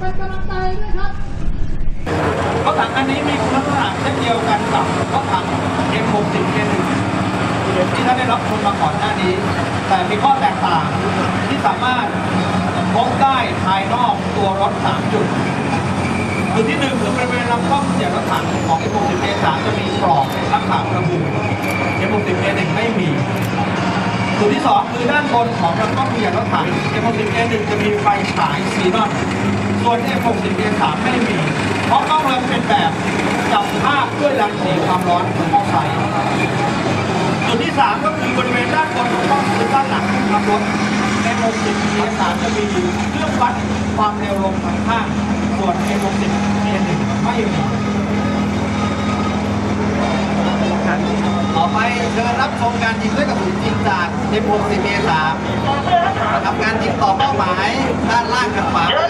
ป็นกำลังใจด้วยครับรถถังอันนี้มีลักษณะเช่นเดียวกันกับรถถัง M60 M1 ที่ท่านได้รับชมมาก่อนหน้านี้ แต่มีข้อแตกต่างที่สามารถพบได้ภายนอกตัวรถ 3 จุดจุดที่หนึ่งคือบริเวณลำกล้องเสียรถถังของ M60A3 จะมีปลอกลักษณกระบุ M60A1 ไม่มีจุดที่สองคือด้านบนของลำกล้องเสียรถถัง M60A1 จะมีไฟฉายซีนอน ส่วน F60 A3 ไม่มี เพราะกล้องเราเป็นแบบจับภาพด้วยรังสีความร้อนของมอไซค์จุดที่สามก็คือบริเวณด้านบนของกล้องคือด้านหลังของขับรถ F60 A3 จะมีเครื่องวัดความเร็วลมทางข้างส่วน F60 A1 ไม่มีต่อไปเชิญรับชมการยิงด้วยกระสุนจริงจาก M60 A3 ทำการยิงต่อเป้าหมายด้านล่างกับขวาเลยนะครับเรา